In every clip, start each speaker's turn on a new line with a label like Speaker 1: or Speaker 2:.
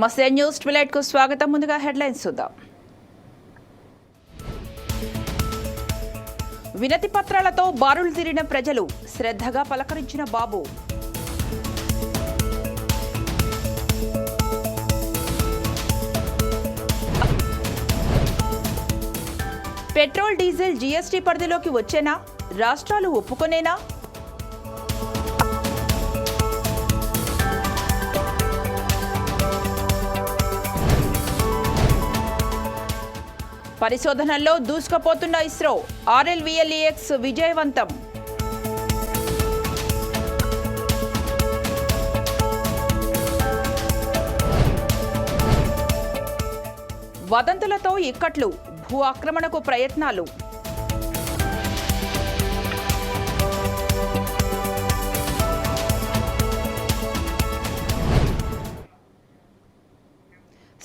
Speaker 1: నమస్తే న్యూస్ ట్విలైట్కు స్వాగతం. ముందుగా హెడ్లైన్స్ చూద్దాం. వినతి పత్రాలతో బారులు తీరిన ప్రజలు శ్రద్ధగా పలకరించిన బాబు. పెట్రోల్ డీజిల్ జీఎస్టీ పరిధిలోకి వచ్చేనా? రాష్ట్రాలు ఒప్పుకొనేనా? పరిశోధనల్లో దూసుకుపోతున్న ఇస్రో ఆర్ఎల్విఎల్ఈఎక్స్ విజయవంతం. వదంతులతో ఇక్కట్లు భూ ఆక్రమణకు ప్రయత్నాలు.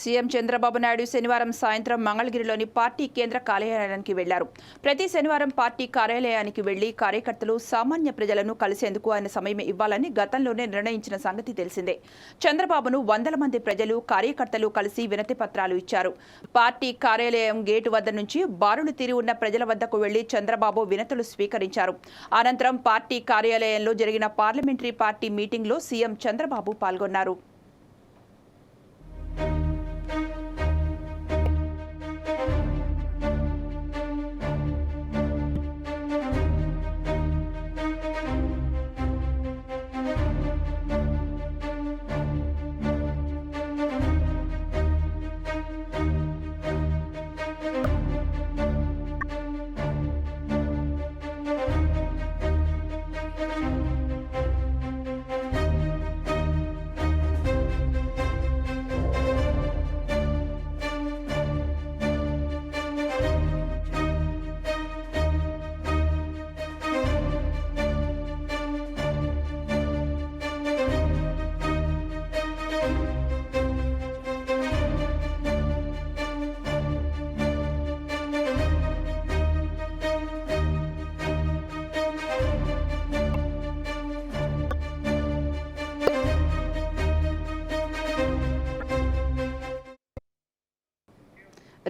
Speaker 1: సీఎం చంద్రబాబు నాయుడు శనివారం సాయంత్రం మంగళగిరిలోని పార్టీ కేంద్ర కార్యాలయానికి వెళ్ళారు. ప్రతి శనివారం పార్టీ కార్యాలయానికి వెళ్ళి కార్యకర్తలు సామాన్య ప్రజలను కలిసేందుకు ఆయన సమయం ఇవ్వాలని గతంలోనే నిర్ణయించిన సంగతి తెలిసిందే. చంద్రబాబును వందల మంది ప్రజలు కార్యకర్తలు కలిసి వినతి పత్రాలు ఇచ్చారు. పార్టీ కార్యాలయం గేటు వద్ద నుంచి బారులు తీరి ఉన్న ప్రజల వద్దకు వెళ్ళి చంద్రబాబు వినతులు స్వీకరించారు. అనంతరం పార్టీ కార్యాలయంలో జరిగిన పార్లమెంటరీ పార్టీ మీటింగ్లో సీఎం చంద్రబాబు పాల్గొన్నారు.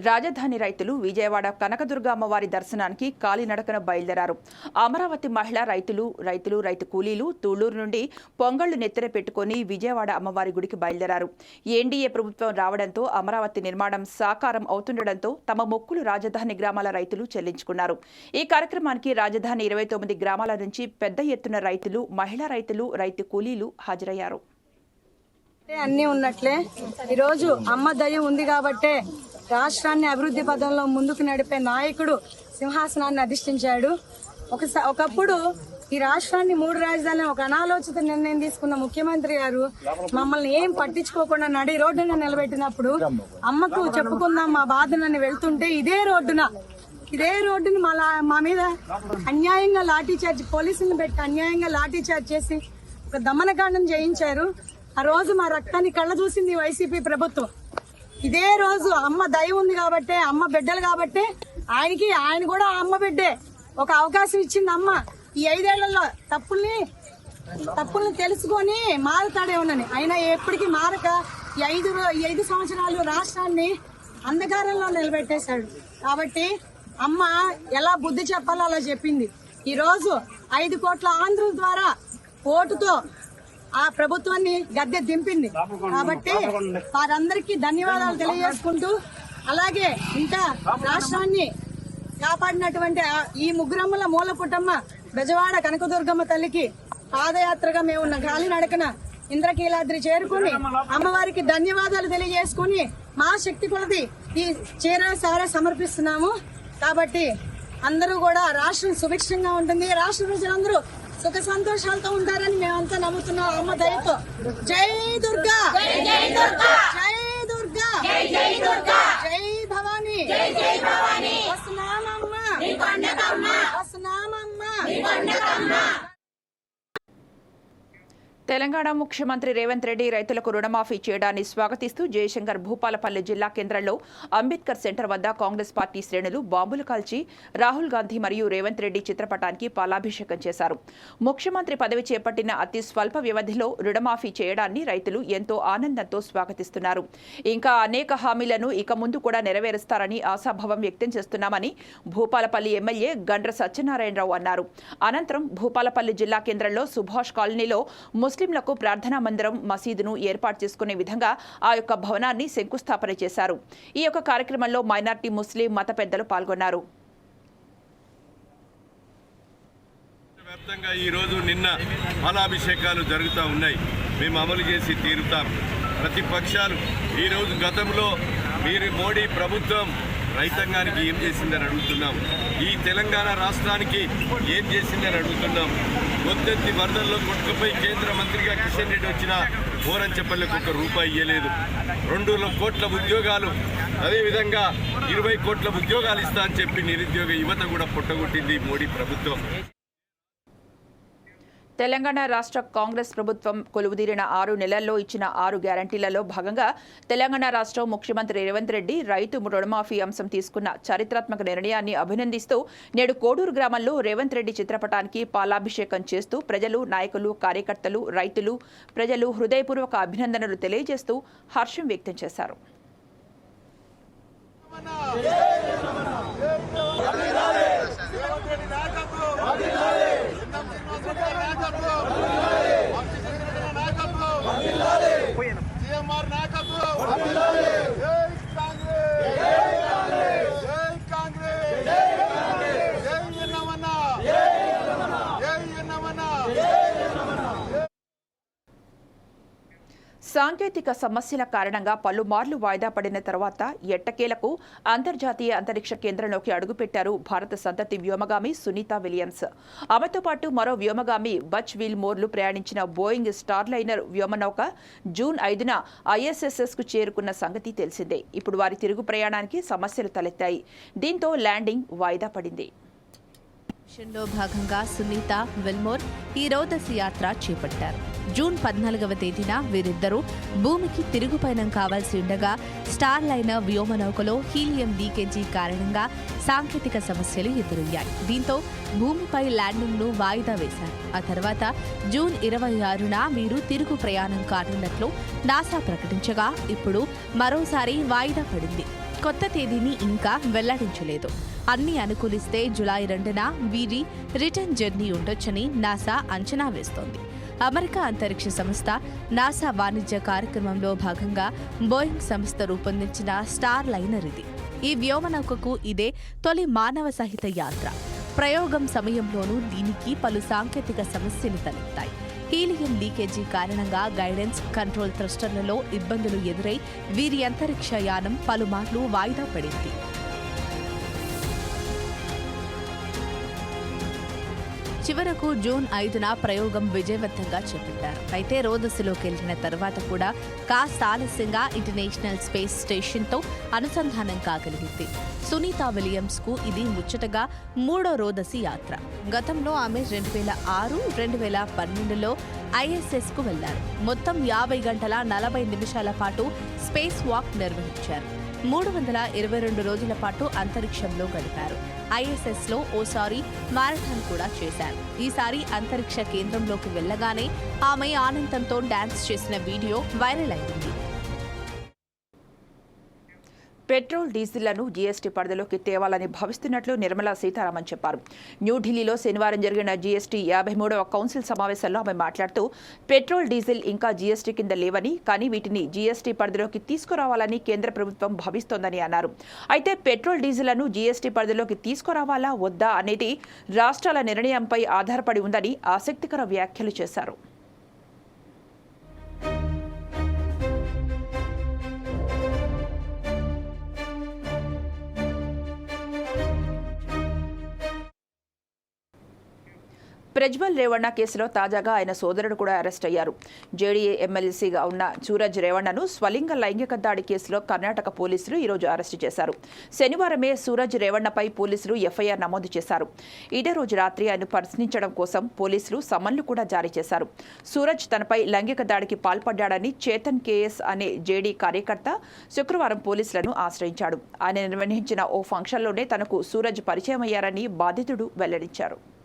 Speaker 1: రాజధాని రైతులు విజయవాడ కనకదుర్గ అమ్మవారి దర్శనానికి కాలినడకన బయలుదేరారు. అమరావతి మహిళా రైతులు రైతులు రైతు కూలీలు తూళ్ళూరు నుండి పొంగళ్ళు నెత్తెర పెట్టుకుని విజయవాడ అమ్మవారి గుడికి బయలుదేరారు. ఎన్డీఏ ప్రభుత్వం రావడంతో అమరావతి నిర్మాణం సాకారం అవుతుండడంతో తమ మొక్కులు రాజధాని గ్రామాల రైతులు చెల్లించుకున్నారు. ఈ కార్యక్రమానికి రాజధాని ఇరవై తొమ్మిది గ్రామాల నుంచి పెద్ద ఎత్తున రైతులు మహిళా రైతులు రైతు కూలీలు హాజరయ్యారు.
Speaker 2: అన్ని ఉన్నట్లే. ఈరోజు అమ్మ దయ ఉంది కాబట్టే రాష్ట్రాన్ని అభివృద్ధి పదంలో ముందుకు నడిపే నాయకుడు సింహాసనాన్ని అధిష్ఠించాడు. ఒకసారి ఒకప్పుడు ఈ రాష్ట్రాన్ని మూడు రాజధానులు ఒక అనాలోచిత నిర్ణయం తీసుకున్న ముఖ్యమంత్రి గారు మమ్మల్ని ఏం పట్టించుకోకుండా నడి రోడ్డున నిలబెట్టినప్పుడు అమ్మకు చెప్పుకుందాం మా బాధనని వెళ్తుంటే ఇదే రోడ్డున ఇదే రోడ్డుని మా లా- మా మీద అన్యాయంగా లాఠీ చార్జ్ పోలీసులను పెట్టి అన్యాయంగా లాఠీ చార్జ్ చేసి ఒక దమనకాండం చేయించారు. ఆ రోజు మా రక్తాన్ని కళ్ళ చూసింది వైసీపీ ప్రభుత్వం. ఇదే రోజు అమ్మ దయ ఉంది కాబట్టే అమ్మ బిడ్డలు కాబట్టే ఆయనకి ఆయన కూడా అమ్మ బిడ్డే. ఒక అవకాశం ఇచ్చింది అమ్మ ఈ ఐదేళ్ళలో తప్పుల్ని తప్పుల్ని తెలుసుకొని మారుతాడేమోనని అయినా ఎప్పటికీ మారక ఈ ఐదు ఈ ఐదు సంవత్సరాలు రాష్ట్రాన్ని అంధకారంలో నిలబెట్టేశాడు. కాబట్టి అమ్మ ఎలా బుద్ధి చెప్పాలో అలా చెప్పింది. ఈరోజు ఐదు కోట్ల ఆంధ్రుల ద్వారా ఓటుతో ఆ ప్రభుత్వాన్ని గద్దె దింపింది. కాబట్టి వారందరికీ ధన్యవాదాలు తెలియజేసుకుంటూ అలాగే ఇంకా రాష్ట్రాన్ని కాపాడినటువంటి ఈ ముగ్గురమ్మల మూల పుట్టమ్మ బెజవాడ కనకదుర్గమ్మ తల్లికి పాదయాత్రగా మేము ఉన్న గాలి నడకన ఇంద్రకీలాద్రి చేరుకుని అమ్మవారికి ధన్యవాదాలు తెలియజేసుకుని మా శక్తి కొలది ఈ చీర సార సమర్పిస్తున్నాము. కాబట్టి అందరూ కూడా రాష్ట్రం సుభిక్షంగా ఉంటుంది. రాష్ట్ర ప్రజలందరూ సుఖ సంతోషాలతో ఉంటారని మేమంతా నమ్ముతున్నాం. అమ్మ దయతో. జై దుర్గా. జై దుర్గా. జై దుర్గా. జై దుర్గా. జై భవానీ. జై జై భవానీ. వస్తున్నామమ్మ వస్తున్నామమ్మ
Speaker 1: తెలంగాణ ముఖ్యమంత్రి రేవంత్ రెడ్డి రైతులకు రుణమాఫీ చేయడాన్ని స్వాగతిస్తూ జయశంకర్ భూపాలపల్లి జిల్లా కేంద్రంలో అంబేద్కర్ సెంటర్ వద్ద కాంగ్రెస్ పార్టీ శ్రేణులు బాంబులు కాల్చి రాహుల్ గాంధీ మరియు రేవంత్ రెడ్డి చిత్రపటానికి పాలాభిషేకం చేశారు. ముఖ్యమంత్రి పదవి చేపట్టిన అతి స్వల్ప వ్యవధిలో రుణమాఫీ చేయడాన్ని రైతులు ఎంతో ఆనందంతో స్వాగతిస్తున్నారు. ఇంకా అనేక హామీలను ఇక ముందు కూడా నెరవేరుస్తారని ఆశాభావం వ్యక్తం చేస్తున్నామని భూపాలపల్లి ఎమ్మెల్యే గండ్ర సత్యనారాయణరావు అన్నారు. అనంతరం భూపాలపల్లి జిల్లా కేంద్రంలో సుభాష్ కాలనీలో ముస్లింలకు ప్రార్థనా మందిరం మసీదును ఏర్పాటు చేసుకునే విధంగా ఆ యొక్క భవనాన్ని శంకుస్థాపన చేశారు. ఈ యొక్క కార్యక్రమంలో మైనార్టీ ముస్లిం మత పెద్దలు పాల్గొన్నారు.
Speaker 3: వ్యాప్తంగా ఈరోజు నిన్న ఫలాభిషేకాలు జరుగుతూ ఉన్నాయి. మేము అమలు చేసి తీరుతాం. ప్రతిపక్షాలు ఈరోజు గతంలో మీరు మోడీ ప్రభుత్వం రైతాంగానికి ఏం చేసిందని అడుగుతున్నాం. ఈ తెలంగాణ రాష్ట్రానికి ఏం చేసిందని అడుగుతున్నాం. కొత్తెత్తి వరదల్లో కొట్టుకుపోయి కేంద్ర మంత్రిగా కిషన్ రెడ్డి వచ్చిన ఓరంచెపల్లికి ఒక రూపాయి ఇవ్వలేదు రెండు కోట్ల ఉద్యోగాలు అదేవిధంగా ఇరవై కోట్ల ఉద్యోగాలు ఇస్తా అని చెప్పి నిరుద్యోగ యువత కూడా పుట్టగొట్టింది మోడీ ప్రభుత్వం.
Speaker 1: తెలంగాణ రాష్ట్ర కాంగ్రెస్ ప్రభుత్వం కొలువుదీరిన ఆరు నెలల్లో ఇచ్చిన ఆరు గ్యారంటీలలో భాగంగా తెలంగాణ రాష్ట్ర ముఖ్యమంత్రి రేవంత్ రెడ్డి రైతు రుణమాఫీ అంశం తీసుకున్న చారిత్రాత్మక నిర్ణయాన్ని అభినందిస్తూ నేడు కోడూరు గ్రామంలో రేవంత్ రెడ్డి చిత్రపటానికి పాలాభిషేకం చేస్తూ ప్రజలు నాయకులు కార్యకర్తలు రైతులు ప్రజలు హృదయపూర్వక అభినందనలు తెలియజేస్తూ హర్షం వ్యక్తం చేశారు
Speaker 4: సీఎంఆర్ నాయకత్వం జై కాంగ్రెస్ జై కాంగ్రెస్ జై ఎన్నమన్న జై ఎన్నమన్న
Speaker 1: సాంకేతిక సమస్యల కారణంగా పలుమార్లు వాయిదా పడిన తర్వాత ఎట్టకేలకు అంతర్జాతీయ అంతరిక్ష కేంద్రంలోకి అడుగుపెట్టారు భారత సంతతి వ్యోమగామి సునీత విలియమ్స్. ఆమెతో పాటు మరో వ్యోమగామి బచ్ వీల్ మోర్లు ప్రయాణించిన బోయింగ్ స్టార్లైనర్ వ్యోమనౌక జూన్ ఐదున ఐఎస్ఎస్ఎస్కు చేరుకున్న సంగతి తెలిసిందే. ఇప్పుడు వారి తిరుగు ప్రయాణానికి సమస్యలు తలెత్తాయి. దీంతో ల్యాండింగ్ వాయిదా పడింది.
Speaker 5: మిషన్లో భాగంగా సునీత వెల్మోర్ ఈ రోదసి యాత్ర చేపట్టారు. జూన్ పద్నాలుగవ తేదీన వీరిద్దరూ భూమికి తిరుగుపయనం కావాల్సి ఉండగా స్టార్ లైనర్ వ్యోమనౌకలో హీలియం లీకేజీ కారణంగా సాంకేతిక సమస్యలు ఎదురయ్యాయి. దీంతో భూమిపై ల్యాండింగ్ను వాయిదా వేశారు. ఆ తర్వాత జూన్ ఇరవై ఆరున వీరు తిరుగు ప్రయాణం కానున్నట్లు నాసా ప్రకటించగా ఇప్పుడు మరోసారి వాయిదా పడింది. కొత్త తేదీని ఇంకా వెల్లడించలేదు. అన్ని అనుకూలిస్తే జులై రెండున వీరి రిటర్న్ జర్నీ ఉండొచ్చని నాసా అంచనా వేస్తోంది. అమెరికా అంతరిక్ష సంస్థ నాసా వాణిజ్య కార్యక్రమంలో భాగంగా బోయింగ్ సంస్థ రూపొందించిన స్టార్ లైనర్ ఇది. ఈ వ్యోమనౌకకు ఇదే తొలి మానవ సహిత యాత్ర. ప్రయోగం సమయంలోనూ దీనికి పలు సాంకేతిక సమస్యలు తలెత్తాయి. హీలియం లీకేజీ కారణంగా గైడెన్స్ కంట్రోల్ థ్రస్టర్లలో ఇబ్బందులు ఎదురై వీరి అంతరిక్ష యానం పలుమార్లు వాయిదా పడింది. చివరకు జూన్ ఐదున ప్రయోగం విజయవంతంగా చేపట్టారు. అయితే రోదస్సులోకి వెళ్ళిన తర్వాత కూడా కాస్త ఆలస్యంగా ఇంటర్నేషనల్ స్పేస్ స్టేషన్తో అనుసంధానం కాగలిగింది. సునీత విలియమ్స్కు ఇది ముచ్చటగా మూడో రోదసి యాత్ర. గతంలో ఆమె రెండు వేల ఆరు రెండు వేల పన్నెండులో ఐఎస్ఎస్కు వెళ్ళారు మొత్తం యాభై గంటల నలభై నిమిషాల పాటు స్పేస్ వాక్ నిర్వహించారు. మూడు వందల ఇరవై రెండు రోజుల పాటు అంతరిక్షంలో గడిపారు. ఐఎస్ఎస్లో ఓసారి మారథాన్ కూడా చేశారు. ఈసారి అంతరిక్ష కేంద్రంలోకి వెళ్ళగానే ఆమె ఆనందంతో డాన్స్ చేసిన వీడియో వైరల్ అయింది.
Speaker 1: పెట్రోల్ డీజిల్లను జీఎస్టీ పరిధిలోకి తేవాలని భావిస్తున్నట్లు నిర్మలా సీతారామన్ చెప్పారు. న్యూఢిల్లీలో శనివారం జరిగిన జీఎస్టీ యాభై మూడవ కౌన్సిల్ సమావేశంలో ఆమె మాట్లాడుతూ పెట్రోల్ డీజిల్ ఇంకా జీఎస్టీ కింద లేవని కానీ వీటిని జీఎస్టీ పరిధిలోకి తీసుకురావాలని కేంద్ర ప్రభుత్వం భావిస్తోందని అన్నారు. అయితే పెట్రోల్ డీజిల్లను జీఎస్టీ పరిధిలోకి తీసుకురావాలా వద్దా అనేది రాష్ట్రాల నిర్ణయంపై ఆధారపడి ఉందని ఆసక్తికర వ్యాఖ్యలు చేశారు. ప్రజ్వల్ రేవణ్ణ కేసులో తాజాగా ఆయన సోదరుడు కూడా అరెస్ట్ అయ్యారు. జేడీఏ ఎమ్మెల్సీగా ఉన్న సూరజ్ రేవణ్ణను స్వలింగ లైంగిక దాడి కేసులో కర్ణాటక పోలీసులు ఈరోజు అరెస్టు చేశారు. శనివారమే సూరజ్ రేవణ్ణపై పోలీసులు ఎఫ్ఐఆర్ నమోదు చేశారు. ఇదే రోజు రాత్రి ఆయన ప్రశ్నించడం కోసం పోలీసులు సమన్లు కూడా జారీ చేశారు. సూరజ్ తనపై లైంగిక దాడికి పాల్పడ్డాడని చేతన్ కేఎస్ అనే జేడీ కార్యకర్త శుక్రవారం పోలీసులను ఆశ్రయించాడు. ఆయన నిర్వహించిన ఓ ఫంక్షన్లోనే తనకు సూరజ్ పరిచయమయ్యారని బాధితుడు వెల్లడించారు.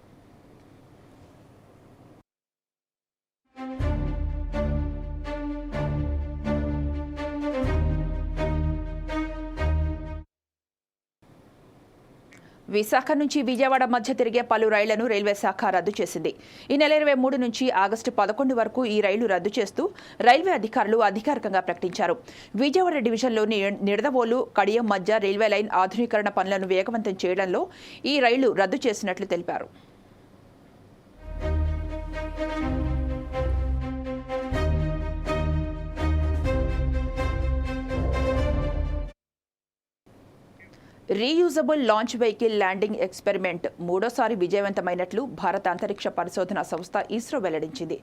Speaker 1: విశాఖ నుంచి విజయవాడ మధ్య తిరిగే పలు రైళ్ళను రైల్వే శాఖ రద్దు చేసింది. ఈ నెల ఇరవై మూడు నుంచి ఆగస్టు పదకొండు వరకు ఈ రైలు రద్దు చేస్తూ రైల్వే అధికారులు అధికారికంగా ప్రకటించారు. విజయవాడ డివిజన్లోని నిడదవోలు కడియం మధ్య రైల్వే లైన్ ఆధునీకరణ పనులను వేగవంతం చేయడంలో ఈ రైలు రద్దు చేసినట్లు తెలిపారు. Reusable launch vehicle landing experiment మూడోసారి విజయవంతమైనట్లు భారత అంతరిక్ష పరిశోధన సంస్థ ఇస్రో వెల్లడించింది.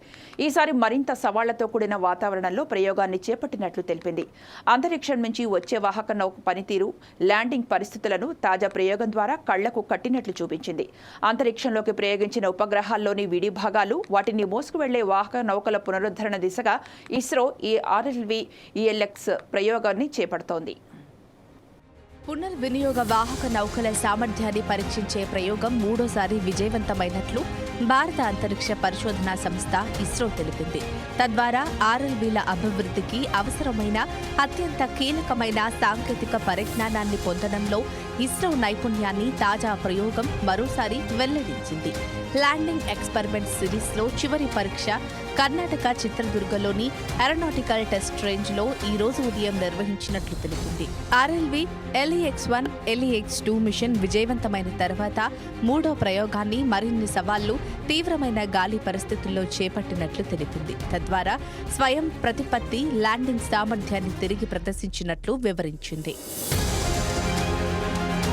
Speaker 1: ఈసారి మరింత సవాళ్ళతో కూడిన వాతావరణంలో ప్రయోగాన్ని చేపట్టినట్లు తెలిపింది. అంతరిక్షం నుంచి వచ్చే వాహక నౌక పనితీరు ల్యాండింగ్ పరిస్థితులను తాజా ప్రయోగం ద్వారా కళ్ళకు కట్టినట్లు చూపించింది. అంతరిక్షంలోకి ప్రయోగించిన ఉపగ్రహాల్లోని విడి భాగాలు వాటిని మోసుకు వెళ్ళే వాహక నౌకల పునరుద్ధరణ దిశగా ఇస్రో ఈ ఆర్ఎల్వి ఈఎల్ఎక్స్ ప్రయోగాన్ని చేపడుతోంది.
Speaker 5: పునర్వినియోగ వాహక నౌకల సామర్థ్యాన్ని పరీక్షించే ప్రయోగం మూడోసారి విజయవంతమైనట్లు భారత అంతరిక్ష పరిశోధనా సంస్థ ఇస్రో తెలిపింది. తద్వారా ఆర్ఎల్బీల అభివృద్ధికి అవసరమైన అత్యంత కీలకమైన సాంకేతిక పరిజ్ఞానాన్ని పొందడంలో ఇస్రో నైపుణ్యాన్ని తాజా ప్రయోగం మరోసారి వెల్లడించింది. ల్యాండింగ్ ఎక్స్పెరిమెంట్ సిరీస్లో చివరి పరీక్ష కర్ణాటక చిత్రదుర్గలోని ఏరోనాటికల్ టెస్ట్ రేంజ్లో ఈ రోజు ఉదయం నిర్వహించినట్లు తెలిపింది. RLV LEX one LEX two mission విజయవంతమైన తర్వాత మూడో ప్రయోగాన్ని మరిన్ని సవాళ్ళు తీవ్రమైన గాలి పరిస్థితుల్లో చేపట్టినట్లు తెలిపింది. తద్వారా స్వయం ప్రతిపత్తి ల్యాండింగ్ సామర్థ్యాన్ని తిరిగి ప్రదర్శించినట్లు వివరించింది.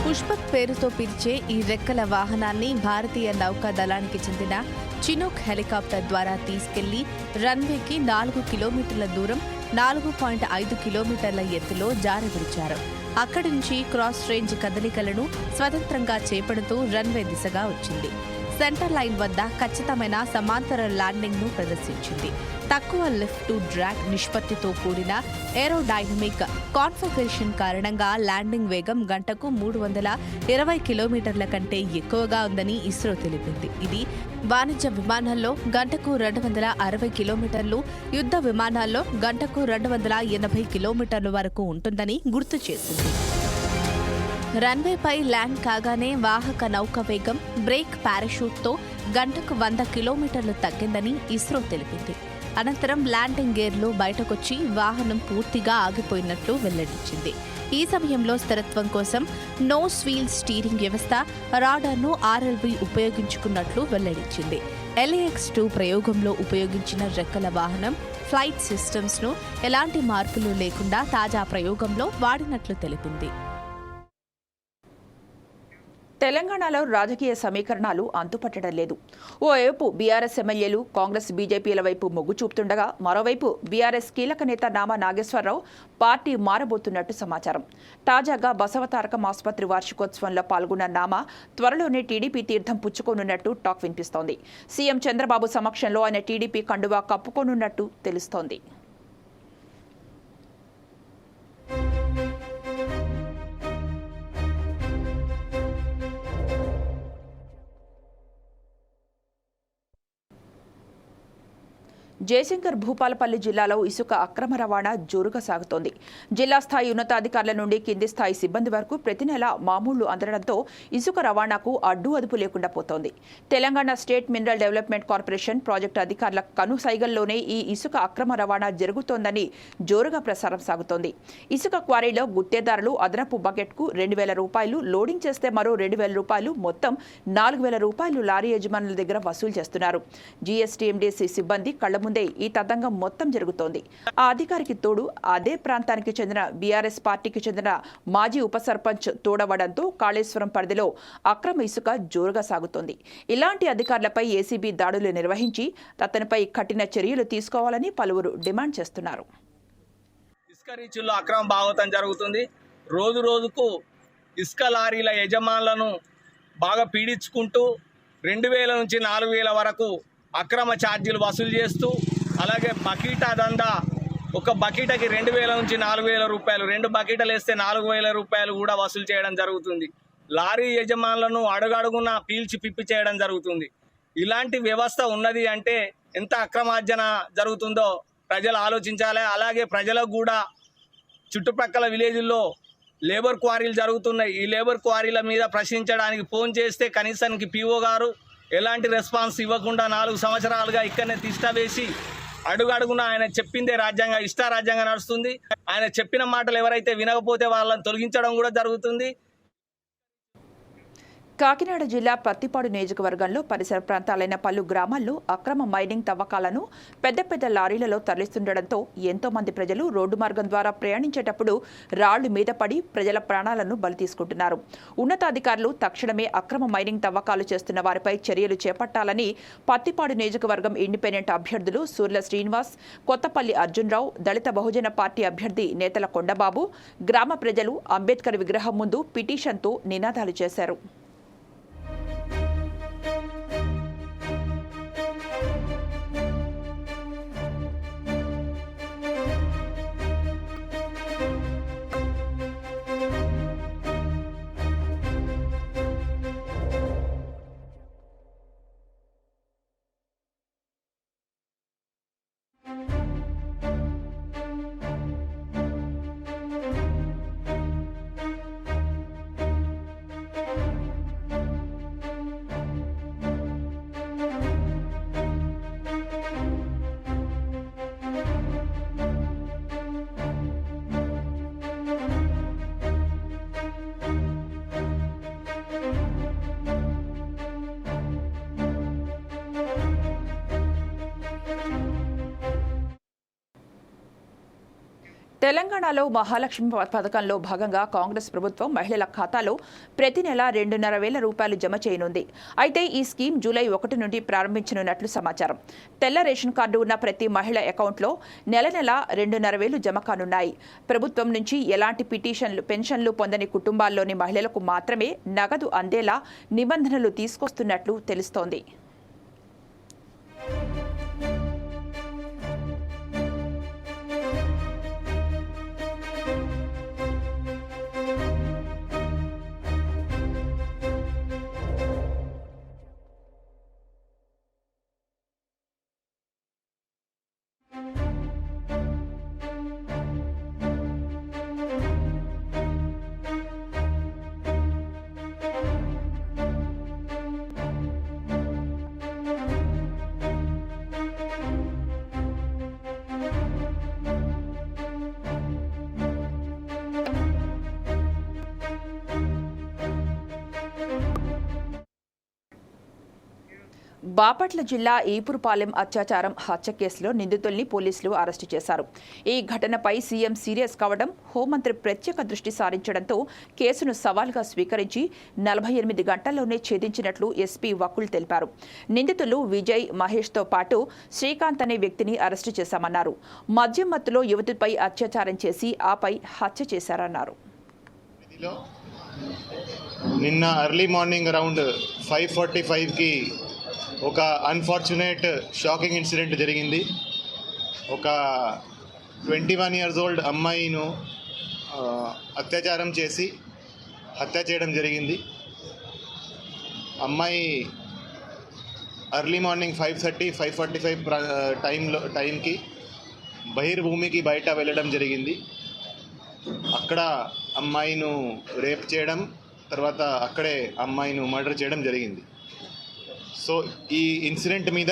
Speaker 5: పుష్పక్ పేరుతో పిలిచే ఈ రెక్కల వాహనాన్ని భారతీయ నౌకా దళానికి చెందిన చినుక్ హెలికాప్టర్ ద్వారా తీసుకెళ్ళి రన్వేకి నాలుగు కిలోమీటర్ల దూరం నాలుగు పాయింట్ ఐదు కిలోమీటర్ల ఎత్తులో జారవిడిచారు. అక్కడి నుంచి క్రాస్ రేంజ్ కదలికలను స్వతంత్రంగా చేపడుతూ రన్వే దిశగా వచ్చింది. సెంటర్ లైన్ వద్ద ఖచ్చితమైన సమాంతర ల్యాండింగ్ను ప్రదర్శించింది. తక్కువ లిఫ్ట్ టు డ్రాగ్ నిష్పత్తితో కూడిన ఏరోడైనమిక్ కాన్ఫిగరేషన్ కారణంగా ల్యాండింగ్ వేగం గంటకు మూడు వందల ఇరవై కిలోమీటర్ల కంటే ఎక్కువగా ఉందని ఇస్రో తెలిపింది. ఇది వాణిజ్య విమానాల్లో గంటకు రెండు వందల అరవై కిలోమీటర్లు యుద్ధ విమానాల్లో గంటకు రెండు వందల ఎనభై కిలోమీటర్ల వరకు ఉంటుందని గుర్తు చేసింది. రన్వేపై ల్యాండ్ కాగానే వాహక నౌక వేగం బ్రేక్ పారాషూట్తో గంటకు వంద కిలోమీటర్లు తగ్గిందని ఇస్రో తెలిపింది. అనంతరం ల్యాండింగ్ గేర్లు బయటకొచ్చి వాహనం పూర్తిగా ఆగిపోయినట్లు వెల్లడించింది. ఈ సమయంలో స్థిరత్వం కోసం నో స్వీల్ స్టీరింగ్ వ్యవస్థ రాడార్ను ఆర్ఎల్వి ఉపయోగించుకున్నట్లు వెల్లడించింది. ఎల్ఏఎక్స్ టూ ప్రయోగంలో ఉపయోగించిన రెక్కల వాహనం ఫ్లైట్ సిస్టమ్స్ను ఎలాంటి మార్పులు లేకుండా తాజా ప్రయోగంలో వాడినట్లు తెలిపింది.
Speaker 1: తెలంగాణలో రాజకీయ సమీకరణాలు అంతుపట్టడం లేదు. ఓవైపు బీఆర్ఎస్ ఎమ్మెల్యేలు కాంగ్రెస్ బీజేపీల వైపు మొగ్గు చూపుతుండగా మరోవైపు బీఆర్ఎస్ కీలక నేత నామా నాగేశ్వరరావు పార్టీ మారబోతున్నట్టు సమాచారం. తాజాగా బసవతారకం ఆసుపత్రి వార్షికోత్సవంలో పాల్గొన్న నామా త్వరలోనే టీడీపీ తీర్థం పుచ్చుకోనున్నట్టు టాక్ వినిపిస్తోంది. సీఎం చంద్రబాబు సమక్షంలో ఆయన టీడీపీ కండువా కప్పుకోనున్నట్టు తెలుస్తోంది. జయశంకర్ భూపాలపల్లి జిల్లాలో ఇసుక అక్రమ రవాణా జోరుగా సాగుతోంది. జిల్లా స్థాయి ఉన్నతాధికారుల నుండి కింది స్థాయి సిబ్బంది వరకు ప్రతి నెల మామూళ్ళు అందడంతో ఇసుక రవాణాకు అడ్డు అదుపు లేకుండా పోతోంది. Telangana state mineral development corporation project అధికారుల కనుసైగల్లోనే ఈ ఇసుక అక్రమ రవాణా జరుగుతోందని జోరుగా ప్రసారం సాగుతోంది. ఇసుక క్వారీలో గుత్తేదారులు అదనపు బకెట్కు రెండు వేల రూపాయలు లోడింగ్ చేస్తే మరో రెండు వేల రూపాయలు మొత్తం నాలుగు వేల రూపాయలు లారీ యజమానుల దగ్గర వసూలు చేస్తున్నారు. జీఎస్టీఎండీసీ సిబ్బంది కళ్ళ ముందే ఈ తతంగం మొత్తం జరుగుతోంది. ఆ అధికారికి తోడు అదే ప్రాంతానికి చెందిన బీఆర్ఎస్ పార్టీకి చెందిన మాజీ ఉప సర్పంచ్ తోడవడంతో కాళేశ్వరం పరిధిలో అక్రమ ఇసుక జోరుగా సాగుతోంది. ఇలాంటి అధికారులపై ఏసీబీ దాడులు నిర్వహించి అతనిపై కఠిన చర్యలు తీసుకోవాలని పలువురు డిమాండ్ చేస్తున్నారు.
Speaker 6: ఇసుక రీచుల్లో అక్రమ భాగవతం జరుగుతుంది. రోజు రోజుకు ఇసుక లారీల యజమానులను బాగా పీడించుకుంటూ రెండు వేల నుంచి నాలుగు వేల వరకు అక్రమ ఛార్జీలు వసూలు చేస్తూ అలాగే బకీటా దందా ఒక బకీటకి రెండు వేల నుంచి నాలుగు వేల రూపాయలు రెండు బకీటలు వేస్తే నాలుగు వేల రూపాయలు కూడా వసూలు చేయడం జరుగుతుంది. లారీ యజమానులను అడుగడుగున పీల్చి పిప్పి చేయడం జరుగుతుంది. ఇలాంటి వ్యవస్థ ఉన్నది అంటే ఎంత అక్రమార్జన జరుగుతుందో ప్రజలు ఆలోచించాలి. అలాగే ప్రజలకు కూడా చుట్టుపక్కల విలేజ్ల్లో లేబర్ క్వారీలు జరుగుతున్నాయి. ఈ లేబర్ క్వారీల మీద ప్రశ్నించడానికి ఫోన్ చేస్తే కనీసానికి పీఓ గారు ఎలాంటి రెస్పాన్స్ ఇవ్వకుండా నాలుగు సంవత్సరాలుగా ఇక్కడనే తిష్టవేసి అడుగడుగున ఆయన చెప్పిందే రాజ్యాంగ ఇష్ట రాజ్యాంగం నడుస్తుంది. ఆయన చెప్పిన మాటలు ఎవరైతే వినకపోతే వాళ్ళని తొలగించడం కూడా జరుగుతుంది.
Speaker 1: కాకినాడ జిల్లా పత్తిపాడు నియోజకవర్గంలో పరిసర ప్రాంతాలైన పలు గ్రామాల్లో అక్రమ మైనింగ్ తవ్వకాలను పెద్ద పెద్ద లారీలలో తరలిస్తుండటంతో ఎంతో మంది ప్రజలు రోడ్డు మార్గం ద్వారా ప్రయాణించేటప్పుడు రాళ్ళు మీద పడి ప్రజల ప్రాణాలను బలి తీసుకుంటున్నారు. ఉన్నతాధికారులు తక్షణమే అక్రమ మైనింగ్ తవ్వకాలు చేస్తున్న వారిపై చర్యలు చేపట్టాలని పత్తిపాడు నియోజకవర్గం ఇండిపెండెంట్ అభ్యర్థులు సూర్ల శ్రీనివాస్ కొత్తపల్లి అర్జున్రావు దళిత బహుజన పార్టీ అభ్యర్థి నేతల కొండబాబు గ్రామ ప్రజలు అంబేద్కర్ విగ్రహం ముందు పిటిషన్తో నినాదాలు చేశారు. తెలంగాణలో మహాలక్ష్మి పథకంలో భాగంగా కాంగ్రెస్ ప్రభుత్వం మహిళల ఖాతాలో ప్రతి నెల రెండున్నర వేల రూపాయలు జమ చేయనుంది. అయితే ఈ స్కీమ్ జూలై ఒకటి నుండి ప్రారంభించనున్నట్లు సమాచారం. తెల్ల రేషన్ కార్డు ఉన్న ప్రతి మహిళ అకౌంట్లో నెల నెల రెండున్నర వేలు జమ కానున్నాయి. ప్రభుత్వం నుంచి ఎలాంటి పిటిషన్లు పెన్షన్లు పొందని కుటుంబాల్లోని మహిళలకు మాత్రమే నగదు అందేలా నిబంధనలు తీసుకొస్తున్నట్లు తెలుస్తోంది. బాపట్ల జిల్లా ఈపురపాలెం అత్యాచారం హత్య కేసులో నిందితుల్ని పోలీసులు అరెస్టు చేశారు. ఈ ఘటనపై సీఎం సీరియస్ కావడం హోంమంత్రి ప్రత్యేక దృష్టి సారించడంతో కేసును సవాల్గా స్వీకరించి నలభై ఎనిమిది గంటల్లోనే ఛేదించినట్లు ఎస్పీ వకుల్ తెలిపారు. నిందితులు విజయ్ మహేష్తో పాటు శ్రీకాంత్ అనే వ్యక్తిని అరెస్టు చేశామన్నారు. మద్యం మత్తులో యువతిపై అత్యాచారం చేసి ఆపై హత్య చేశారన్నారు.
Speaker 7: నిన్న early morning around five forty ఫైవ్కి ఒక అన్ఫార్చునేట్ షాకింగ్ ఇన్సిడెంట్ జరిగింది. ఒక ట్వంటీ వన్ ఇయర్స్ ఓల్డ్ అమ్మాయిను అత్యాచారం చేసి హత్య చేయడం జరిగింది. అమ్మాయి early morning five thirty five forty five టైంలో టైంకి బహిర్భూమికి బయట వెళ్ళడం జరిగింది. అక్కడ అమ్మాయిను రేప్ చేయడం తర్వాత అక్కడే అమ్మాయిను మర్డర్ చేయడం జరిగింది. సో ఈ ఇన్సిడెంట్ మీద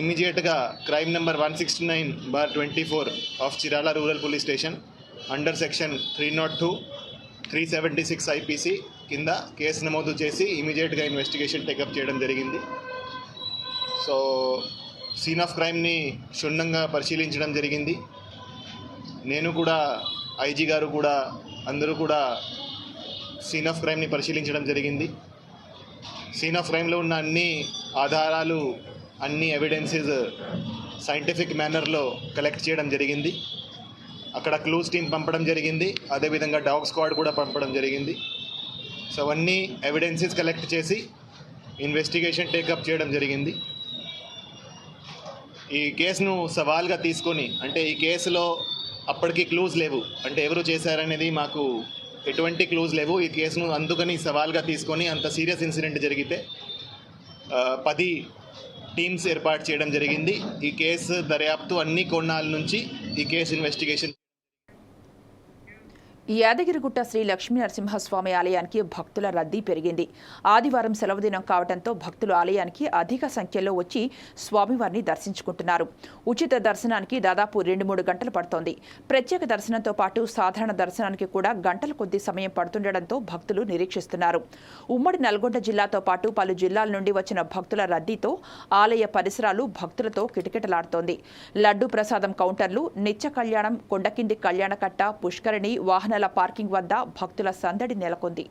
Speaker 7: ఇమ్మీడియట్గా crime number one sixty nine bar twenty four of Chirala rural police station under section three not two three seventy six IPC కింద కేసు నమోదు చేసి ఇమీడియట్గా ఇన్వెస్టిగేషన్ టేకప్ చేయడం జరిగింది. సో సీన్ ఆఫ్ క్రైమ్ని క్షుణ్ణంగా పరిశీలించడం జరిగింది. నేను కూడా ఐజీ గారు కూడా అందరూ కూడా సీన్ ఆఫ్ క్రైమ్ని పరిశీలించడం జరిగింది. సీన్ ఆఫ్ క్రైమ్లో ఉన్న అన్ని ఆధారాలు అన్ని ఎవిడెన్సెస్ సైంటిఫిక్ మేనర్లో కలెక్ట్ చేయడం జరిగింది. అక్కడ క్లూస్ టీం పంపడం జరిగింది. అదేవిధంగా డాగ్ స్క్వాడ్ కూడా పంపడం జరిగింది. సో అవన్నీ ఎవిడెన్సెస్ కలెక్ట్ చేసి ఇన్వెస్టిగేషన్ టేకప్ చేయడం జరిగింది. ఈ కేసును సవాల్గా తీసుకొని అంటే ఈ కేసులో అప్పటికి క్లూజ్ లేవు. అంటే ఎవరు చేశారనేది మాకు ఎటువంటి క్లూజ్ లేవు. ఈ కేసును అందుకని సవాల్గా తీసుకొని అంత సీరియస్ ఇన్సిడెంట్ జరిగితే పది టీమ్స్ ఏర్పాటు చేయడం జరిగింది. ఈ కేసు దర్యాప్తు అన్ని కోణాల నుంచి ఈ కేసు ఇన్వెస్టిగేషన్
Speaker 1: యాదగిరిగుట్ట శ్రీ లక్ష్మీ నరసింహస్వామి ఆలయానికి భక్తుల రద్దీ పెరిగింది. ఆదివారం సెలవు దినం కావడంతో భక్తులు ఆలయానికి అధిక సంఖ్యలో వచ్చి స్వామివారిని దర్శించుకుంటున్నారు. ఉచిత దర్శనానికి దాదాపు రెండు మూడు గంటలు పడుతోంది. ప్రత్యేక దర్శనంతో పాటు సాధారణ దర్శనానికి కూడా గంటల కొద్ది సమయం పడుతుండటంతో భక్తులు నిరీక్షిస్తున్నారు. ఉమ్మడి నల్గొండ జిల్లాతో పాటు పలు జిల్లాల నుండి వచ్చిన భక్తుల రద్దీతో ఆలయ పరిసరాలు భక్తులతో కిటకిటలాడుతోంది. లడ్డు ప్రసాదం కౌంటర్లు నిత్య కళ్యాణం కొండకింది కళ్యాణకట్ట పుష్కరిణి వాహన వాహనాల పార్కింగ్ వద్ద భక్తుల సందడి నెలకొంది.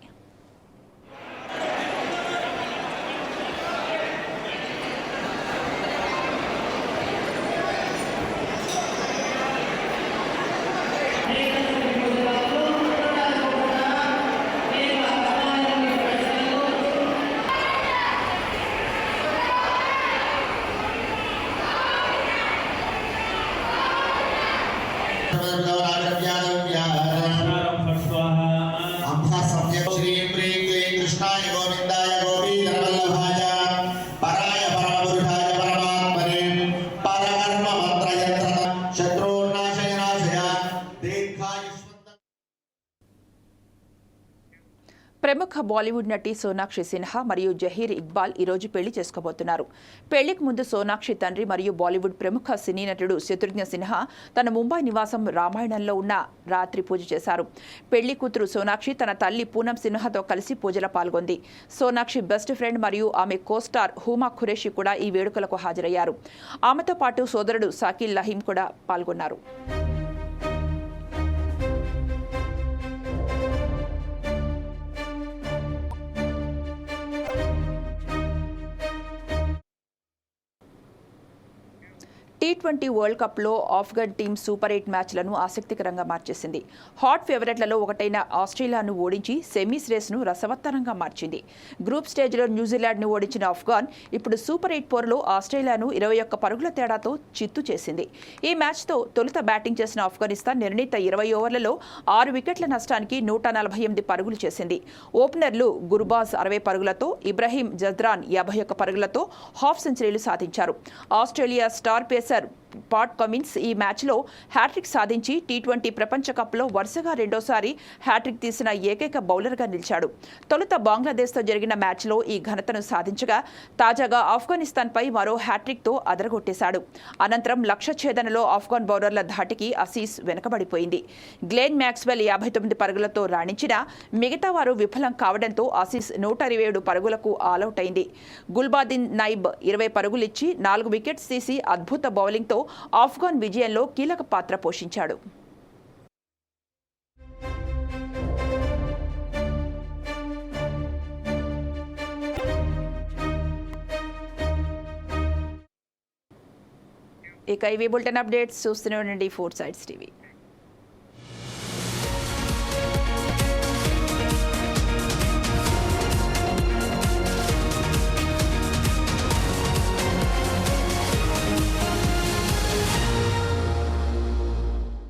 Speaker 1: ప్రముఖ బాలీవుడ్ నటి సోనాక్షి సిన్హా మరియు జహీర్ ఇక్బాల్ ఈరోజు పెళ్ళి చేసుకోబోతున్నారు. పెళ్ళికి ముందు సోనాక్షి తండ్రి మరియు బాలీవుడ్ ప్రముఖ సినీ నటుడు శత్రుఘ్న సిన్హా తన ముంబై నివాసం రామాయణంలో ఉన్న రాత్రి పూజ చేశారు. పెళ్ళి కూతురు సోనాక్షి తన తల్లి పూనం సిన్హాతో కలిసి పూజలో పాల్గొంది. సోనాక్షి బెస్ట్ ఫ్రెండ్ మరియు ఆమె కోస్టార్ హూమా ఖురేషి కూడా ఈ వేడుకలకు హాజరయ్యారు. ఆమెతో పాటు సోదరుడు సాకిల్ లహీం కూడా పాల్గొన్నారు. టీ ట్వంటీ వరల్డ్ కప్లో ఆఫ్ఘన్ టీం సూపర్ ఎయిట్ మ్యాచ్లను ఆసక్తికరంగా మార్చేసింది. హాట్ ఫేవరెట్లలో ఒకటైన ఆస్ట్రేలియాను ఓడించి సెమీస్ రేస్ను రసవత్తరంగా మార్చింది. గ్రూప్ స్టేజ్లో న్యూజిలాండ్ను ఓడించిన ఆఫ్ఘాన్ ఇప్పుడు సూపర్ ఎయిట్ పోరులో ఆస్ట్రేలియాను ఇరవై ఒక్క పరుగుల తేడాతో చిత్తు చేసింది. ఈ మ్యాచ్తో తొలుత బ్యాటింగ్ చేసిన ఆఫ్ఘనిస్తాన్ నిర్ణీత ఇరవై ఓవర్లలో ఆరు వికెట్ల నష్టానికి నూట నలభై ఎనిమిది పరుగులు చేసింది. ఓపెనర్లు గుర్బాజ్ అరవై పరుగులతో ఇబ్రహీం జద్రాన్ యాభై ఒక్క పరుగులతో హాఫ్ సెంచరీలు సాధించారు. ఆస్ట్రేలియా స్టార్ పేసర్ చేశారు పాట్ కమిన్స్ ఈ మ్యాచ్లో హ్యాట్రిక్ సాధించి టీ ట్వంటీ ప్రపంచ కప్లో వరుసగా రెండోసారి హ్యాట్రిక్ తీసిన ఏకైక బౌలర్గా నిలిచాడు. తొలుత బంగ్లాదేశ్తో జరిగిన మ్యాచ్లో ఈ ఘనతను సాధించగా తాజాగా ఆఫ్ఘనిస్తాన్పై మరో హ్యాట్రిక్తో అదరగొట్టేశాడు. అనంతరం లక్ష ఛేదనలో ఆఫ్ఘాన్ బౌలర్ల ధాటికి అసీస్ వెనుకబడిపోయింది. గ్లెన్ మ్యాక్స్వెల్ యాభై తొమ్మిది పరుగులతో రాణించినా మిగతా వారు విఫలం కావడంతో అసీస్ నూట ఇరవై ఏడు పరుగులకు ఆలౌట్ అయింది. గుల్బాదిన్ నైబ్ ఇరవై పరుగులిచ్చి నాలుగు వికెట్స్ తీసి అద్భుత బౌలింగ్తో ఆఫ్ఘాన్ విజయంలో కీలక పాత్ర పోషించాడు. ఇక ఇవి బులెటిన్ అప్డేట్స్ చూస్తూనే ఉండండి ఫోర్ సైడ్స్ టీవీ.